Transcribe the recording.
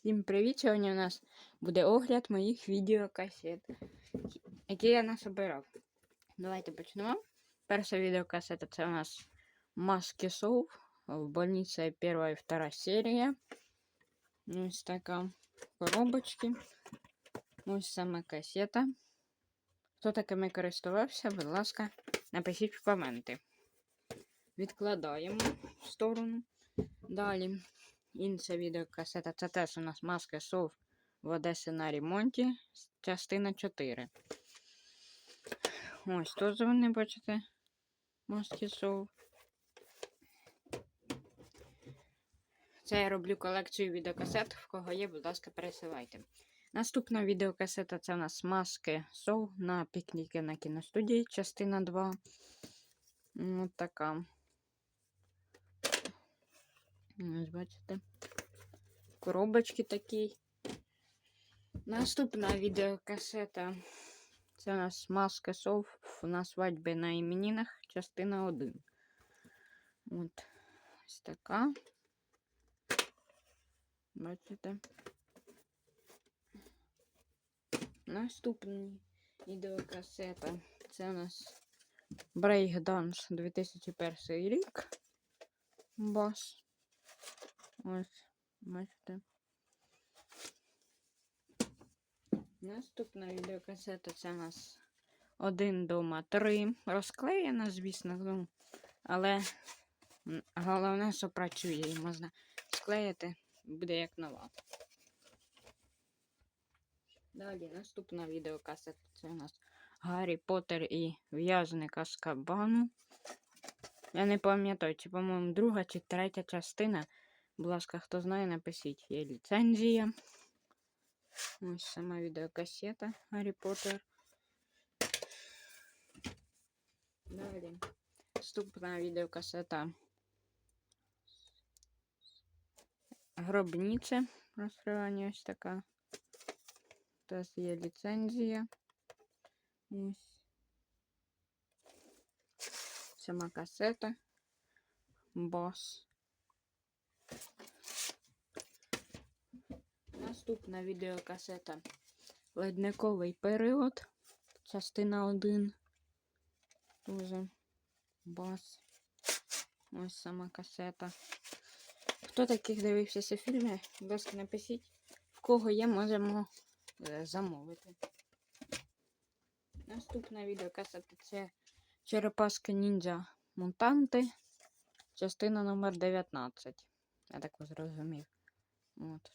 Всім привіт! Сьогодні у нас буде огляд моїх відеокасет, які я насобирав. Давайте почнемо. Перша відеокасета це у нас Маски Сов. В больниці перша і втора серія. Ось така коробочки. Ось сама касета. Хто такими користувався, будь ласка, напишіть в коменти. Відкладаємо в сторону. Далі. Інша відеокасета. Це теж у нас маска сов в Одесі на ремонті. Частина 4. Ось тут вони бачите. Маски сов. Це я роблю колекцію відеокасет. В кого є, будь ласка, пересилайте. Наступна відеокасета це у нас маски сов на пікніки на кіностудії, частина 2. Ось така. Ось бачите. Коробочки такі. Наступна відеокасета. Це у нас маска сов на свадьбі на іменинах, частина 1. От ось така. Бачите? Наступна відеокасета. Це у нас Breakdance 2001 рік. Бас. Ось, бачите. Наступна відеокасета це у нас один дома три. Розклеєна, звісно, ну, але головне, що працює, її можна склеїти, буде як нова. Далі наступна відеокасета це у нас Гаррі Поттер і в'язник Аскабану. Я не пам'ятаю, чи, по-моєму, друга чи третя частина. Будь ласка, хто знає, напишіть. Є ліцензія. Ось сама відеокасета Гаррі Поттер. Далі. Наступна відеокасета. Гробниця. Розкривання ось така. Теж є ліцензія. Ось. Сама касета. Бос. Наступна відеокасета. Ледниковий період. Частина 1. Дуже бас. Ось сама касета. Хто таких дивився ці фільми? Будь напишіть. В кого є, можемо е, замовити. Наступна відеокасета це Черепашки ніндзя Мутанти. Частина номер 19. Я так зрозумів. От.